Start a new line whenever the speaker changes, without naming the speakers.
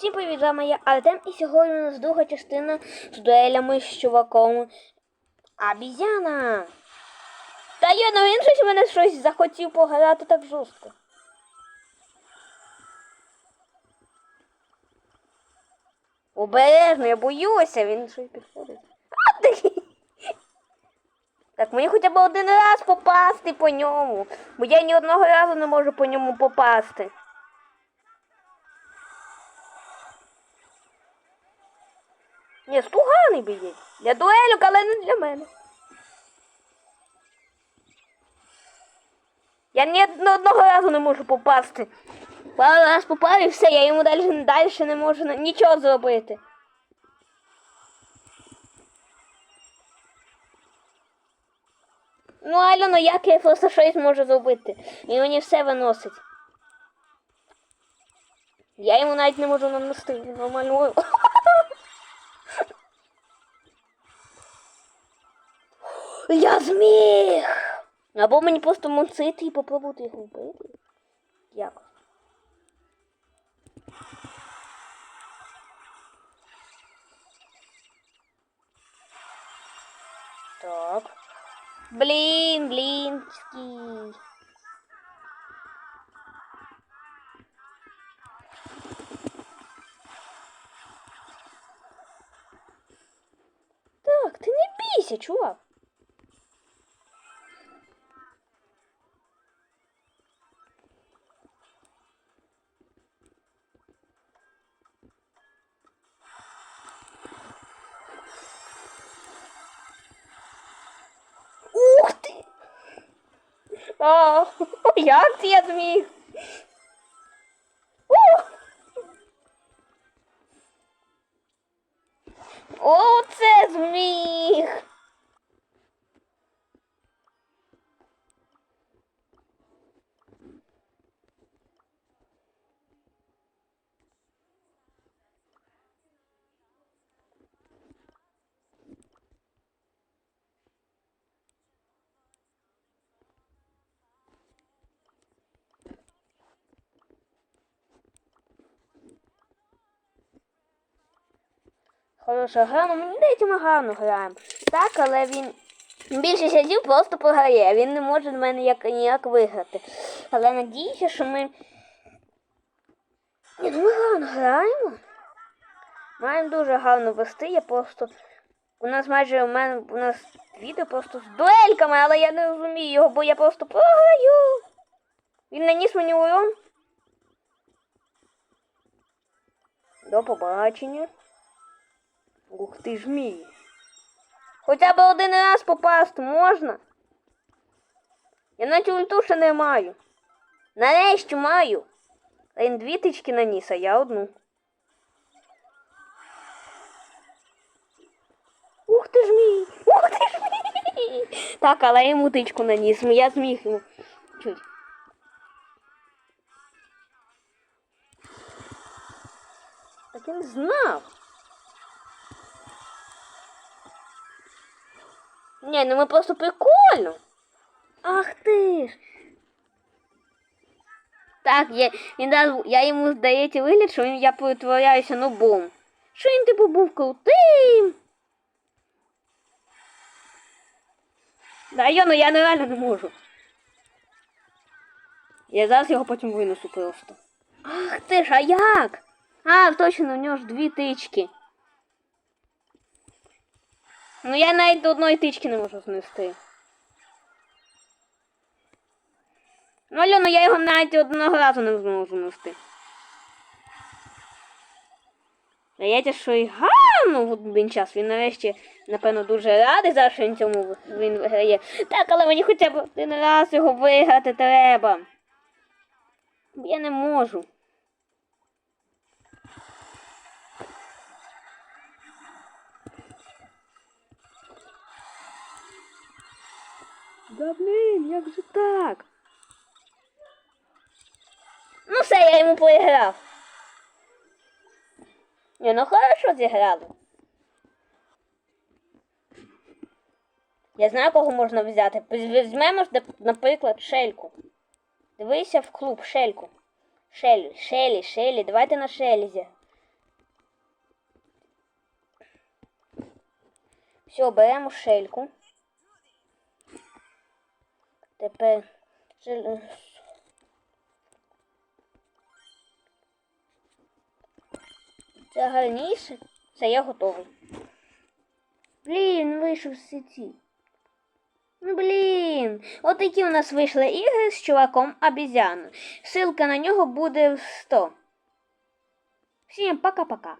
Всім привіт, вами я Артем, і сьогодні у нас друга частина з дуелями з чуваком Обізяна. Та я ну він щось мене щось захотів пограти так жорстко. Обережно, я боюся, він щось підходить. Так мені хоча б один раз попасти по ньому, бо я ні одного разу не можу по ньому попасти. Ні, стуганий бієть. Для дуелю, але не для мене. Я ні одного разу не можу попасти. Пару раз попав і все, я йому далі, далі не можу нічого зробити. Ну, Альоно, як я просто щось можу зробити? Він мені все виносить. Я йому навіть не можу нанести, він Я зміг! Або мені просто муцити і попробувати його вбити. Як? Так. Блін, блінський. Так, ти не бійся, чувак. А, як я зміг? О, це зміг! Хороша гра, ну мені здається, ми гарно граємо. Так, але він більшість разів просто програє. Він не може в мене як, ніяк виграти. Але надіюся, що ми. Ні, ну ми гарно граємо. Маємо дуже гарно вести. Я просто. У нас майже у мене у нас відео просто з дуельками, але я не розумію його, бо я просто програю. Він наніс мені урон. До побачення. Ух ти ж мій. Хоча б один раз попасти можна. Я наче ульту ще не маю. Нарешті маю. Він дві тички наніс, а я одну. Ух ти ж мій! Ух ти ж мій! Так, але йому тичку наніс. Я зміг йому. Чуть. Так він знав. Ні, ну ми просто прикольно. Ах ти ж. Так, я, він дав, я йому здається вигляд, що він, я перетворяюся нубом. Що він типу був крутим. Да, йоно, я нереально не можу. Я зараз його потім винесу просто. Ах ти ж, а як? А, точно, у нього ж дві тички. Ну я навіть до одної тички не можу знести. Ну, Альона, я його навіть одного разу не зможу нести. Здається, що і гарно в один час. Він нарешті, напевно, дуже радий зараз, що він цьому він виграє. Так, але мені хоча б один раз його виграти треба. Я не можу. Да блин, як же так? Ну все, я йому поіграв. Не, ну хорошо зіграли. Я знаю, кого можна взяти. Візьмемо, наприклад, шельку. Дивися в клуб, шельку. Шелі, шелі, шелі. Давайте на шелізі. Все, беремо шельку. Тепер це гарніше. Все, я готовий. Блін, вийшов з сеті. Ну, блін, от такі у нас вийшли ігри з чуваком обізяну. Ссылка на нього буде в 100. Всім пока-пока.